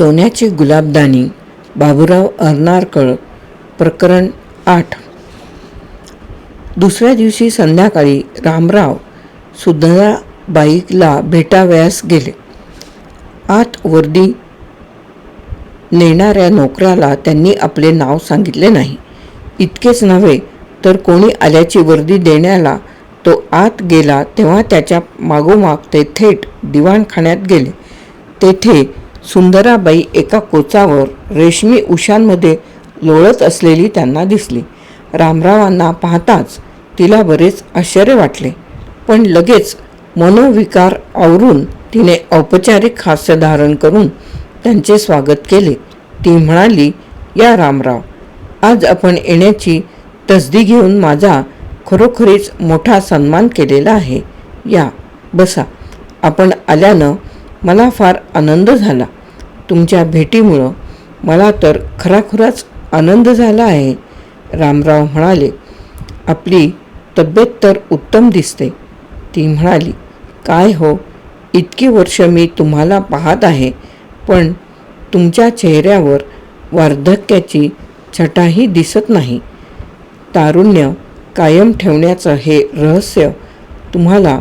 सोन्याची गुलाबदानी बाबूराव अर्नारकळ प्रकरण आठ. दुसऱ्या दिवशी संध्याकाळी रामराव सुधराबाईला भेटावयास गेले. आत वर्दी नेणाऱ्या नोकराला त्यांनी आपले नाव सांगितले नाही. इतकेच नव्हे तर कोणी आल्याची वर्दी देण्याला तो आत गेला तेव्हा त्याच्या मागोमाग ते थेट दिवाणखान्यात गेले. तेथे सुंदराबाई एका कोचावर रेशमी उशांमध्ये लोळत असलेली त्यांना दिसली. रामरावांना पाहताच तिला बरेच आश्चर्य वाटले. पण लगेच मनोविकार आवरून तिने औपचारिक हास्य धारण करून त्यांचे स्वागत केले. ती म्हणाली या रामराव आज आपण येण्याची तसदी घेऊन माझा खरोखरीच मोठा सन्मान केलेला आहे. या बसा. आपण आल्यानं मला फार आनंद झाला. तुमच्या भेटीमुळं मला तर खराखुराच आनंद झाला आहे रामराव म्हणाले. आपली तब्येत तर उत्तम दिसते. ती म्हणाली काय हो इतकी वर्ष मी तुम्हाला पाहत आहे पण तुमच्या चेहऱ्यावर वार्धक्याची छटाही दिसत नाही. तारुण्य कायम ठेवण्याचं हे रहस्य तुम्हाला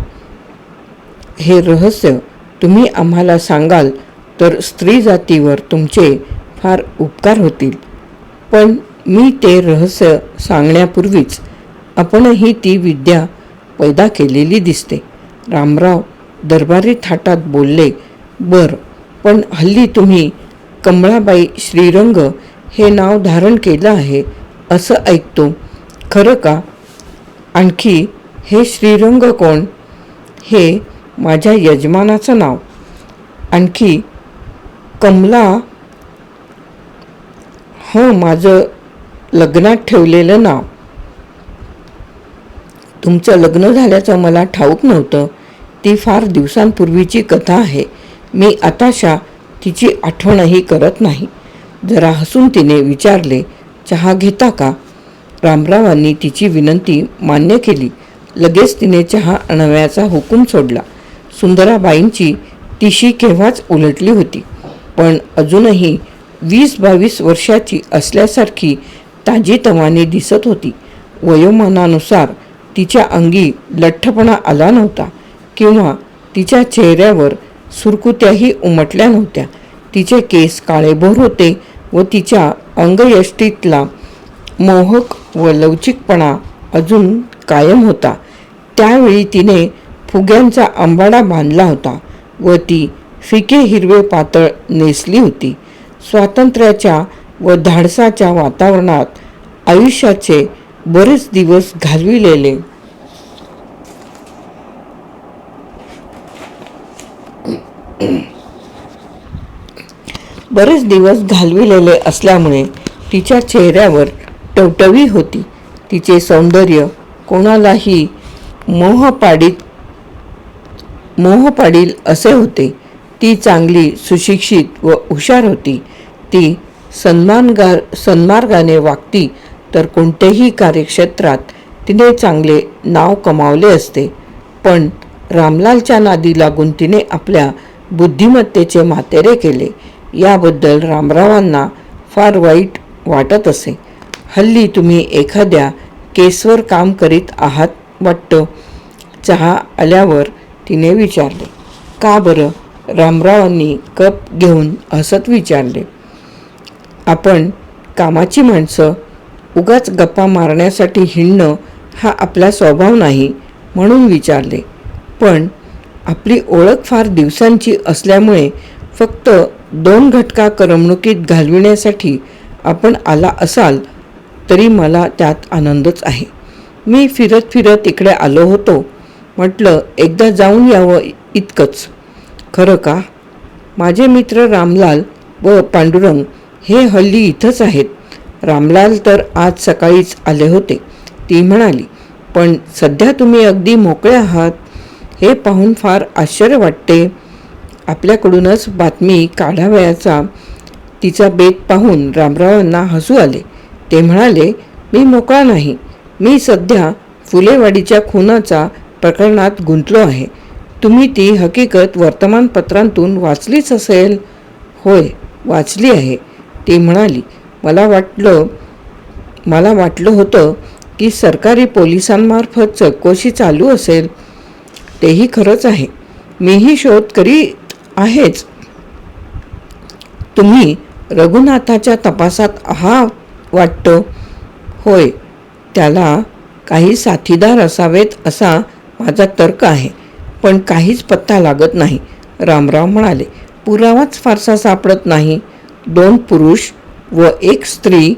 हे रहस्य तुम्ही आम्हाला सांगाल तर स्त्री जातीवर तुमचे फार उपकार होतील. पण मी ते रहस्य सांगण्यापूर्वीच आपणही ती विद्या पैदा केलेली दिसते. रामराव दरबारी थाटात बोलले बर पण हल्ली तुम्ही कमळाबाई श्रीरंग हे नाव धारण केलं आहे असं ऐकतो. खरं का? आणखी हे श्रीरंग कोण? हे माझ्या यजमानाचं नाव. आणखी कमला हं माझं लग्नात ठेवलेलं नाव. तुमचं लग्न झाल्याचं मला ठाऊक नव्हतं. ती फार दिवसांपूर्वीची कथा आहे. मी आताशा तिची आठवणही करत नाही. जरा हसून तिने विचारले चहा घेता का? रामरावांनी तिची विनंती मान्य केली. लगेच तिने चहा आणव्याचा हुकूम सोडला. सुंदराबाईंची तिशी केव्हाच उलटली होती. पण अजूनही वीस बावीस वर्षाची असल्यासारखी ताजीतवाने दिसत होती. वयोमानानुसार तिच्या अंगी लठ्ठपणा आला नव्हता किंवा तिच्या चेहऱ्यावर सुरकुत्याही उमटल्या नव्हत्या. तिचे केस काळेभोर होते व तिच्या अंगयष्टीतला मोहक व लवचिकपणा अजून कायम होता. त्यावेळी तिने फुग्यांचा आंबाडा बांधला होता व ती फिके हिरवे पातळ नेसली होती. स्वातंत्र्याच्या व धाडसाच्या वातावरणात आयुष्याचे बरेच दिवस घालविलेले. बरेच दिवस घालविलेले असल्यामुळे तिच्या चेहऱ्यावर टवटवी होती. तिचे सौंदर्य कोणालाही मोह पाडीत मोह पाडील असे होते. ती चांगली सुशिक्षित व हुशार होती. ती सन्मानगा सन्मार्गाने वागती तर कोणत्याही कार्यक्षेत्रात तिने चांगले नाव कमावले असते. पण रामलालच्या नादी लागून तिने आपल्या बुद्धिमत्तेचे मातेरे केले. याबद्दल रामरावांना फार वाईट वाटत असे. हल्ली तुम्ही एखाद्या केसवर काम करीत आहात वाटतं. चहा आल्यावर तिने विचारले. का बरं रामरावांनी कप घेऊन हसत विचारले. आपण कामाची माणसं उगाच गप्पा मारण्यासाठी हिंडणं हा आपला स्वभाव नाही म्हणून विचारले. पण आपली ओळख फार दिवसांची असल्यामुळे फक्त दोन घटका करमणुकीत घालविण्यासाठी आपण आला असाल तरी मला त्यात आनंदच आहे. मी फिरत फिरत इकडे आलो होतो. म्हटलं एकदा जाऊन यावं इतकंच. खरं का? माझे मित्र रामलाल व पांडुरंग हे हल्ली इथंच आहेत. रामलाल तर आज सकाळीच आले होते. ती म्हणाली पण सध्या तुम्ही अगदी मोकळे आहात. हे पाहून फार आश्चर्य वाटते. आपल्याकडूनच बातमी काढावयाचा तिचा बेत पाहून रामरावांना हसू आले. ते म्हणाले मी मोकळा नाही. मी सध्या फुलेवाडीच्या खुनाचा प्रकरणात गुंतलो आहे. तुम्ही ती हकीकत वर्तमानपत्रांतून वाचलीच असेल? होय वाचली आहे. ती म्हणाली मला वाटलं मला वाटलं होतं की सरकारी पोलिसांमार्फत चौकशी चालू असेल. तेही खरंच आहे. मीही शोध करीत आहेच. तुम्ही रघुनाथाच्या तपासात आहात वाटतो? होय त्याला काही साथीदार असावेत असा माझा तर्क आहे पण काहीच पत्ता लागत नाही. रामराव म्हणाले पुरावाच फारसा सापडत नाही. दोन पुरुष व एक स्त्री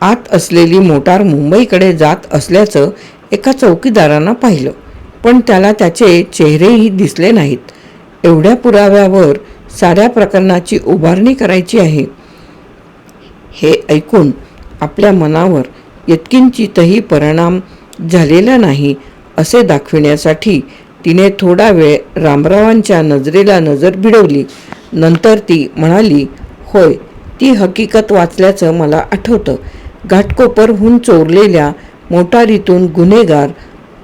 आत असलेली मोटार मुंबईकडे जात असल्याचं एका चौकीदारानं पाहिलं. पण त्याला त्याचे चेहरेही दिसले नाहीत. एवढ्या पुराव्यावर साऱ्या प्रकरणाची उभारणी करायची आहे. हे ऐकून आपल्या मनावर यत्किंचितही परिणाम झालेला नाही असे दाखविण्यासाठी तिने थोडा वेळ रामरावांच्या नजरेला नजर भिडवली. नंतर ती म्हणाली होय ती हकीकत वाचल्याचं मला आठवतं. घाटकोपरहून चोरलेल्या मोटारीतून गुन्हेगार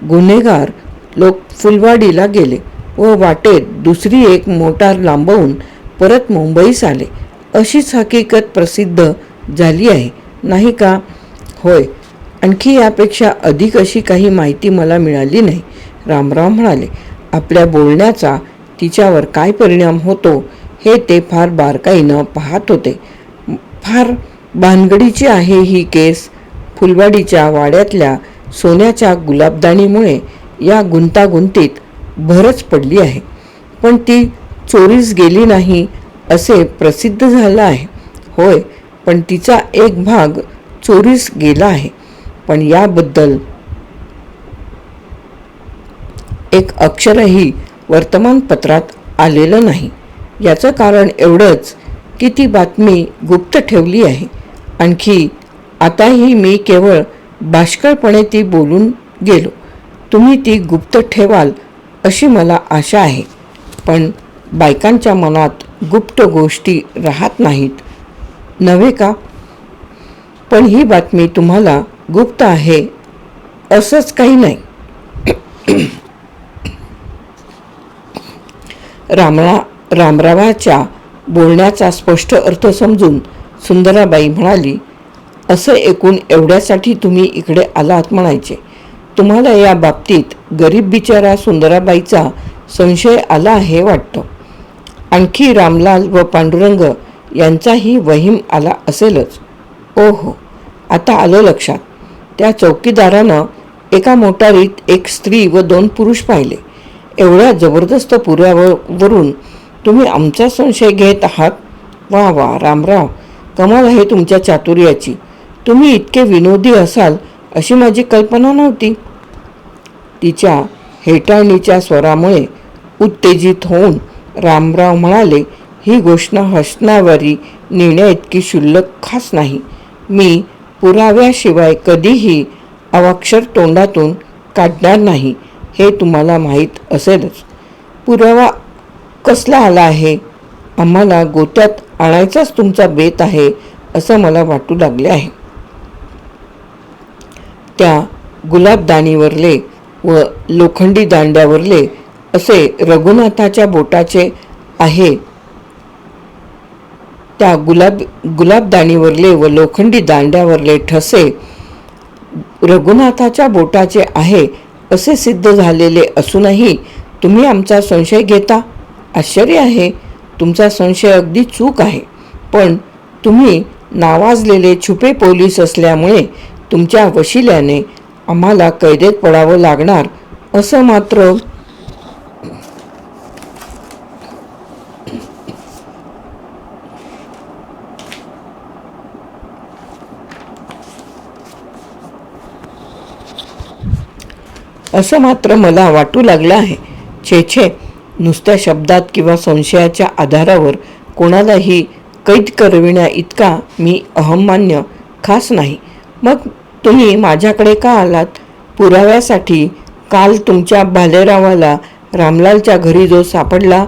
गुन्हेगार लोक फुलवाडीला गेले व वाटेत दुसरी एक मोटार लांबवून परत मुंबईस आले. अशीच हकीकत प्रसिद्ध झाली आहे नाही का? होय आणखी यापेक्षा अधिक अशी काही माहिती मला मिळाली नाही. रामराव म्हणाले आपल्या बोलण्याचा तिच्यावर काय परिणाम होतो हे ते फार बारकाईनं पाहत होते. फार भानगडीची आहे ही केस. फुलवाडीच्या वाड्यातल्या सोन्याच्या गुलाबदाणीमुळे या गुंतागुंतीत भरच पडली आहे. पण ती चोरीस गेली नाही असे प्रसिद्ध झालं आहे. होय पण तिचा एक भाग चोरीस गेला आहे. पण याबद्दल एक अक्षरही वर्तमानपत्रात आलेलं नाही. याचं कारण एवढंच की ती बातमी गुप्त ठेवली आहे. आणखी आताही मी केवळ बाष्कळपणे ती बोलून गेलो. तुम्ही ती गुप्त ठेवाल अशी मला आशा आहे. पण बायकांच्या मनात गुप्त गोष्टी राहत नाहीत. नव्हे का? पण ही बातमी तुम्हाला गुप्त आहे असंच काही नाही. रामरा रामरावाच्या बोलण्याचा स्पष्ट अर्थ समजून सुंदराबाई म्हणाली असं एकूण एवढ्यासाठी तुम्ही इकडे आलात म्हणायचे. तुम्हाला या बाबतीत गरीब बिचारा सुंदराबाईचा संशय आला आहे वाटतं. आणखी रामलाल व पांडुरंग यांचाही वहीम आला असेलच. ओहो आता आलं लक्षात. त्या चौकीदारानं एका मोटारीत एक स्त्री व दोन पुरुष पाहिले. एवढ्या जबरदस्त पुऱ्यावरून तुम्ही आमचा संशय घेत आहात? वा वा रामराव कमाल आहे तुमच्या चातुर्याची. तुम्ही इतके विनोदी असाल अशी माझी कल्पना नव्हती. तिच्या हेटाळणीच्या स्वरामुळे उत्तेजित होऊन रामराव म्हणाले ही घोषणा हसणावारी नेण्या इतकी क्षुल्लक खास नाही. मी पुराव्याशिवाय कधीही अवाक्षर तोंडातून काढणार नाही हे तुम्हाला माहीत असेलच. पुरावा कसला आला आहे? आम्हाला गोत्यात आणायचाच तुमचा बेत आहे असं मला वाटू लागले आहे. त्या गुलाबदाणीवरले व लोखंडी दांड्यावरले असे रघुनाथाच्या बोटाचे आहे त्या गुलाब गुलाबदाणीवरले व लोखंडी दांड्यावरले ठसे रघुनाथाच्या बोटाचे आहे असे सिद्ध झालेले असूनही तुम्ही आमचा संशय घेता? आश्चर्य आहे. तुमचा संशय अगदी चूक आहे. पण तुम्ही नावाजलेले छुपे पोलीस असल्यामुळे तुमच्या वशिल्याने आम्हाला कैदेत पडावं लागणार असं मात्र असं मात्र मला वाटू लागलं आहे. छे छे नुसत्या शब्दात किंवा संशयाच्या आधारावर कोणालाही कैद करविण्या इतका मी अहमान्य खास नाही. मग तुम्ही माझ्याकडे का आलात? पुराव्यासाठी काल तुमच्या भालेरावाला रामलालच्या घरी जो सापडला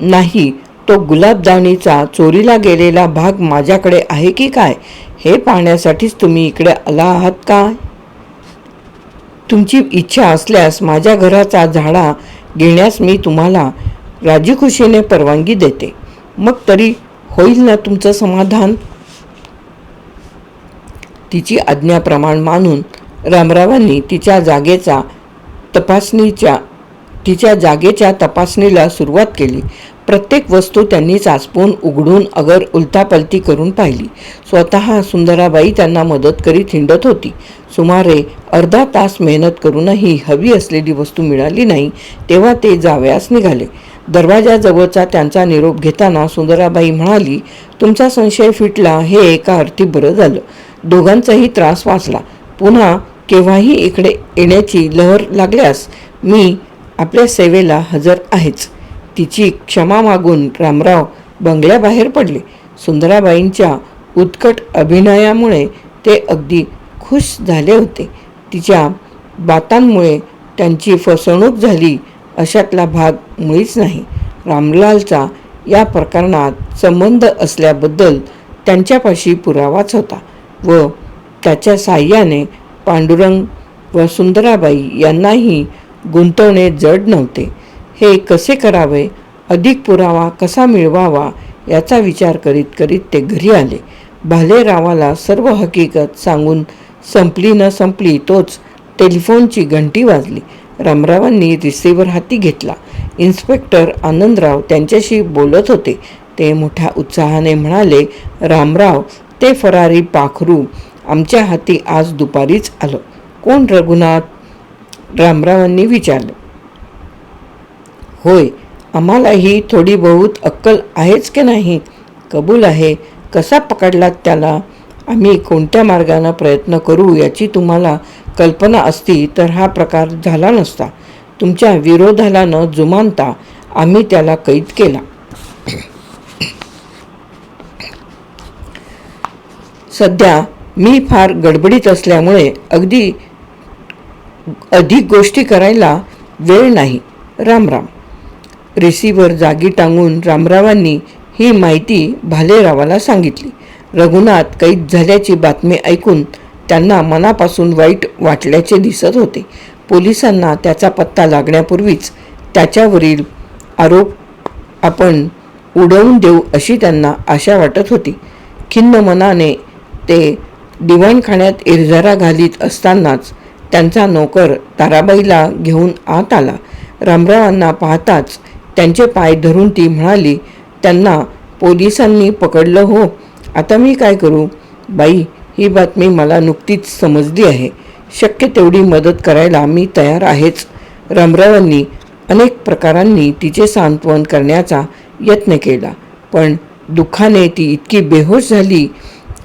नाही तो गुलाबदाणीचा चोरीला गेलेला भाग माझ्याकडे आहे की काय? हे पाहण्यासाठीच तुम्ही इकडे आला आहात का? तुमची इच्छा असल्यास माझ्या घराचा झाडा घेण्यास मी तुम्हाला राजीखुशीने परवानगी देते. मग तरी होईल ना तुमचं समाधान? तिची आज्ञाप्रमाण मानून रामरावांनी तिच्या जागेचा तपासणीच्या तिच्या जागेच्या तपासणीला सुरुवात केली. प्रत्येक वस्तू त्यांनी चाचपून उघडून अगर उलतापलती करून पाहिली. स्वतः सुंदराबाई त्यांना मदत करीत हिंडत होती. सुमारे अर्धा तास मेहनत करूनही हवी असलेली वस्तू मिळाली नाही तेव्हा ते जावयास निघाले. दरवाजाजवळचा त्यांचा निरोप घेताना सुंदराबाई म्हणाली तुमचा संशय फिटला हे एका अर्थी बरं झालं. दोघांचाही त्रास वाचला. पुन्हा केव्हाही इकडे येण्याची लहर लागल्यास मी आपल्या सेवेला हजर आहेच. तिची क्षमा मागून रामराव बंगल्याबाहेर पडले. सुंदराबाईंच्या उत्कट अभिनयामुळे ते अगदी खुश झाले होते. तिच्या बातांमुळे त्यांची फसवणूक झाली अशातला भाग मुळीच नाही. रामलालचा या प्रकरणात संबंध असल्याबद्दल त्यांच्यापाशी पुरावाच होता व त्याच्या साह्याने पांडुरंग व सुंदराबाई यांनाही गुंतवणे जड नव्हते. हे कसे करावे? अधिक पुरावा कसा मिळवावा? याचा विचार करीत करीत ते घरी आले. भालेरावाला सर्व हकीकत सांगून संपली न संपली तोच टेलिफोनची घंटी वाजली. रामरावांनी रिसिव्हर हाती घेतला. इन्स्पेक्टर आनंदराव त्यांच्याशी बोलत होते. ते मोठ्या उत्साहाने म्हणाले रामराव ते फरारी पाखरू आमच्या हाती आज दुपारीच आलं. कोण रघुनाथ? रामरावांनी विचारलं. होय आम्हालाही थोडी बहुत अक्कल आहेच की नाही? कबूल आहे. कसा पकडलात त्याला? आम्ही कोणत्या मार्गानं प्रयत्न करू याची तुम्हाला कल्पना असती तर हा प्रकार झाला नसता. तुमच्या विरोधाला न जुमानता. आम्ही त्याला कैद केला. सध्या मी फार गडबडीत असल्यामुळे अगदी अधिक गोष्टी करायला वेळ नाही. राम राम. रिसिव्हर जागी टांगून रामरावांनी ही माहिती भालेरावाला सांगितली. रघुनाथ कैद झाल्याची बातमी ऐकून त्यांना मनापासून वाईट वाटल्याचे दिसत होते. पोलिसांना त्याचा पत्ता लागण्यापूर्वीच त्याच्यावरील आरोप आपण उडवून देऊ अशी त्यांना आशा वाटत होती. खिन्न मनाने ते दिवाणखान्यात इरझारा घालीत असतानाच त्यांचा नोकर ताराबाईला घेऊन आत आला. रामरावांना पाहताच त्यांचे पाय धरून ती म्हणाली त्यांना पोलिसांनी पकडलं हो. आता मी काय करू? बाई ही बातमी मला नुकतीच समजली आहे. शक्य तेवढी मदत करायला मी तयार आहेच. रामरावांनी अनेक प्रकारांनी तिचे सांत्वन करण्याचा यत्न केला. पण दुःखाने ती इतकी बेहोश झाली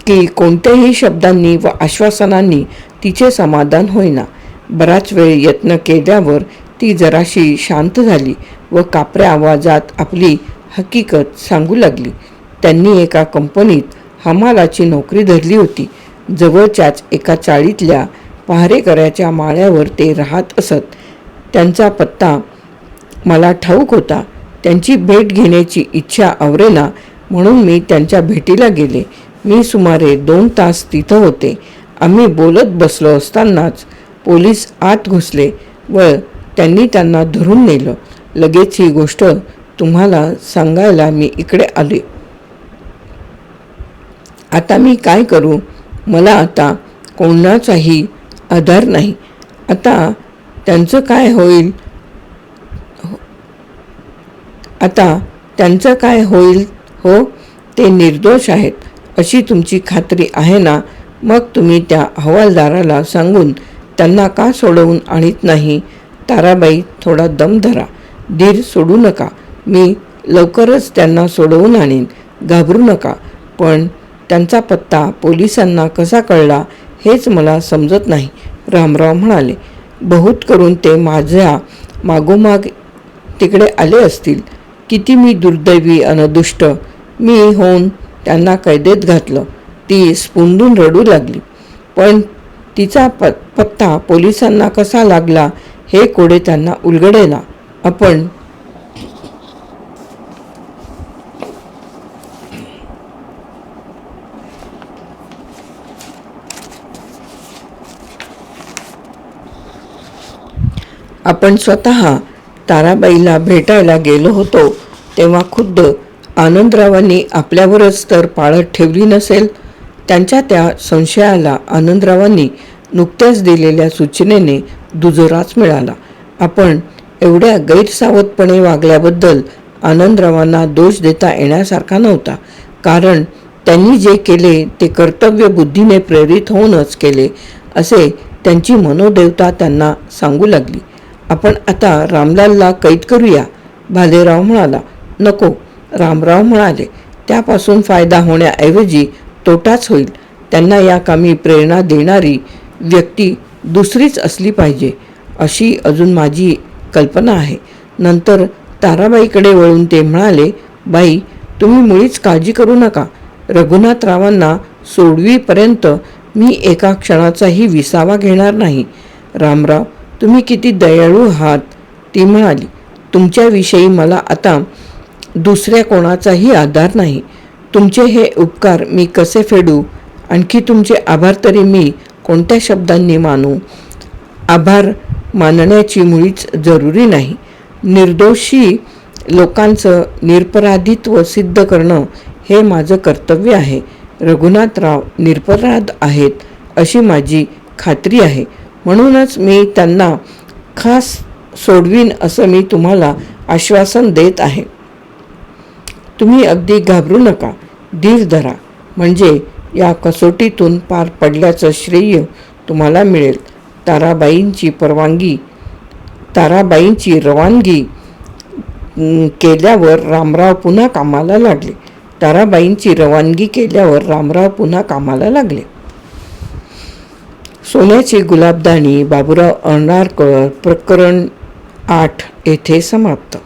की कोणत्याही शब्दांनी व आश्वासनांनी तिचे समाधान होईना. बराच वेळ यत्न केल्यावर ती जराशी शांत झाली. व कापऱ्या आवाजात आपली हकीकत सांगू लागली. त्यांनी एका कंपनीत हमालाची नोकरी धरली होती. जवळच्याच एका चाळीतल्या पहारेकऱ्याच्या माळ्यावर ते राहत असत. त्यांचा पत्ता मला ठाऊक होता. त्यांची भेट घेण्याची इच्छा आवरेना म्हणून मी त्यांच्या भेटीला गेले. मी सुमारे दोन तास तिथं होते. आम्ही बोलत बसलो असतानाच पोलीस आत घुसले व त्यांनी त्यांना धरून नेलं. लगेच ही गोष्ट तुम्हाला सांगायला मी इकडे आले आता मी काय करू? मला आता कोणाचाही आधार नाही. आता त्यांचं काय होईल? आता त्यांचं काय होईल? हो ते निर्दोष आहेत अशी तुमची खात्री आहे ना? मग तुम्ही त्या हवालदाराला सांगून त्यांना का सोडवून आणत नाही? ताराबाई थोडा दम धरा. धीर सोडू नका. मी लवकरच त्यांना सोडवून आणीन. घाबरू नका. पण त्यांचा पत्ता पोलिसांना कसा कळला हेच मला समजत नाही. रामराव म्हणाले बहुत करून ते माझ्या मागोमाग तिकडे आले असतील. किती मी दुर्दैवी अनदुष्ट मी होऊन त्यांना कैदेत घातलं. ती स्पुंदून रडू लागली. पण तिचा प पत्ता पोलिसांना कसा लागला हे कोडे त्यांना उलगडेला आपण आपण स्वतः ताराबाईला भेटायला गेलो होतो तेव्हा खुद्द आनंदरावांनी आपल्यावरच तर पाळत ठेवली नसेल त्यांच्या त्या संशयाला आनंदरावांनी नुकत्याच दिलेल्या सूचनेने दुजोराच मिळाला. आपण एवढ्या गैरसावधपणे वागल्याबद्दल आनंदरावांना दोष देता येण्यासारखा नव्हता. कारण त्यांनी जे केले ते कर्तव्य बुद्धीने प्रेरित होऊनच केले असे त्यांची मनोदेवता त्यांना सांगू लागली. आपण आता रामलालला कैद करूया भालेराव म्हणाला. नको रामराव म्हणाले. त्यापासून फायदा होण्याऐवजी तोटाच होईल. त्यांना या कामी प्रेरणा देणारी व्यक्ती दुसरीच असली पाहिजे अशी अजून माझी कल्पना आहे. नंतर ताराबाईकडे वळून ते म्हणाले बाई तुम्ही मुळीच काळजी करू नका. रघुनाथरावांना सोडवीपर्यंत मी एका क्षणाचाही विसावा घेणार नाही. रामराव तुम्ही किती दयाळू आहात. ती म्हणाली तुमच्याविषयी मला आता दुसऱ्या कोणाचाही आधार नाही. तुमचे हे उपकार मी कसे फेडू? आणखी तुमचे आभार तरी मी कोणत्या शब्दांनी मानू? आभार मानण्याची मुळीच जरुरी नाही. निर्दोषी लोकांचं निरपराधित्व सिद्ध करणं हे माझं कर्तव्य आहे. रघुनाथराव निरपराध आहेत अशी माझी खात्री आहे. म्हणूनच मी त्यांना खास सोडवीन असं मी तुम्हाला आश्वासन देत आहे. तुम्ही अगदी घाबरू नका. धीर धरा. म्हणजे या कसोटीतून पार पडल्याचं श्रेय तुम्हाला मिळेल. ताराबाईंची परवानगी ताराबाईंची रवानगी केल्यावर रामराव पुन्हा कामाला लागले. ताराबाईंची रवानगी केल्यावर रामराव पुन्हा कामाला लागले. सोन्याची गुलाबदाणी बाबुराव अर्णारकर प्रकरण आठ येथे समाप्त.